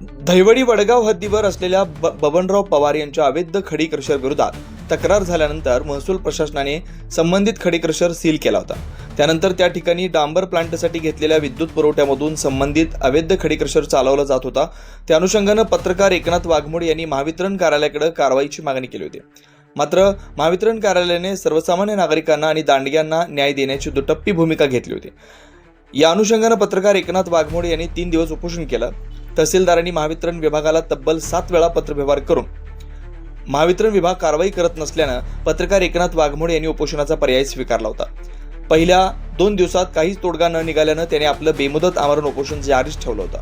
दहिवडी वडगाव हद्दीवर असलेल्या ब बबनराव पवार यांच्या अवैध खडी क्रशर विरोधात तक्रार झाल्यानंतर महसूल प्रशासनाने संबंधित खडी क्रशर सील केला होता. त्यानंतर त्या ठिकाणी डांबर प्लांटसाठी घेतलेल्या विद्युत पुरवठ्यामधून संबंधित अवैध खडी क्रशर चालवला जात होता. त्या अनुषंगानं पत्रकार एकनाथ वाघमोड यांनी महावितरण कार्यालयाकडे कारवाईची मागणी केली होती. मात्र महावितरण कार्यालयाने सर्वसामान्य नागरिकांना आणि दांडग्यांना न्याय देण्याची दुटप्पी भूमिका घेतली होती. या अनुषंगानं पत्रकार एकनाथ वाघमोड यांनी तीन दिवस उपोषण केलं. तहसीलदारांनी महावितरण विभागाला तब्बल सात वेळा पत्रव्यवहार करून महावितरण विभाग कारवाई करत नसल्यानं पत्रकार एकनाथ वाघमोडे यांनी उपोषणाचा पर्याय स्वीकारला होता. पहिल्या दोन दिवसात काहीच तोडगा न निघाल्यानं त्याने आपलं बेमुदत आमरण उपोषण जारीच ठेवलं होतं.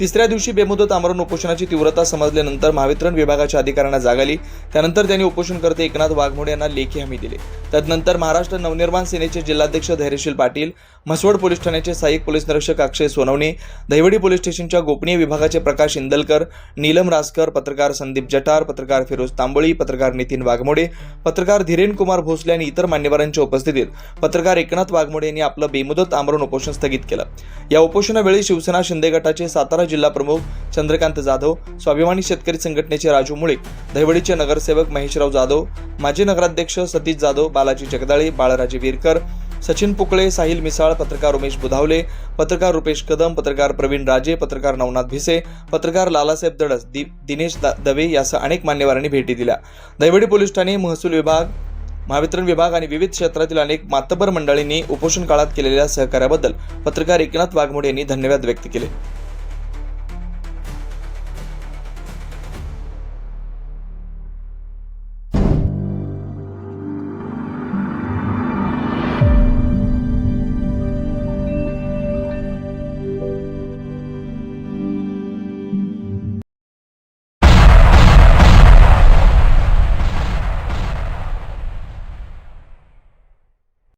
तिसऱ्या दिवशी बेमुदत आमरण उपोषणाची तीव्रता समजल्यानंतर महावितरण विभागाच्या अधिकाऱ्यांना जाग आली. त्यानंतर त्यांनी उपोषणकर्ते एकनाथ वाघमोडे यांना लेखी हमी दिली. तदनंतर महाराष्ट्र नवनिर्माण सेनेचे जिल्हाध्यक्ष धैर्यशील पाटील म्हसवड पोलीस ठाण्याचे सहाय्यक पोलीस निरीक्षक अक्षय सोनवणे दहिवडी पोलीस स्टेशनच्या गोपनीय विभागाचे प्रकाश इंदलकर नीलम रासकर पत्रकार संदीप जटार पत्रकार फिरोज तांबोळी पत्रकार नितीन वाघमोडे पत्रकार धीरेन कुमार भोसले आणि इतर मान्यवरांच्या उपस्थितीत पत्रकार एकनाथ वाघमोडे यांनी आपलं बेमुदत आमरण उपोषण स्थगित केलं. या उपोषणावेळी शिवसेना शिंदे गटाचे सातारा जिल्हा प्रमुख चंद्रकांत जाधव स्वाभिमानी शेतकरी संघटनेचे राजू मुळे दहिवडीचे नगरसेवक महेशराव जाधव माजी नगराध्यक्ष सतीश जाधव बालाजी जगदाळे बाळराजे विरकर सचिन पुकळे साहिल मिसाळ पत्रकार उमेश बुधावले पत्रकार रुपेश कदम पत्रकार प्रवीण राजे पत्रकार नवनाथ भिसे पत्रकार लालासाहेब दडस दि दिनेश दा- दवे यासह अनेक मान्यवरांनी भेटी दिल्या. दैवडी पोलीस ठाणे महसूल विभाग महावितरण विभाग आणि विविध क्षेत्रातील अनेक मातबर मंडळींनी उपोषण काळात केलेल्या सहकार्याबद्दल पत्रकार एकनाथ वाघमोडे यांनी धन्यवाद व्यक्त केले.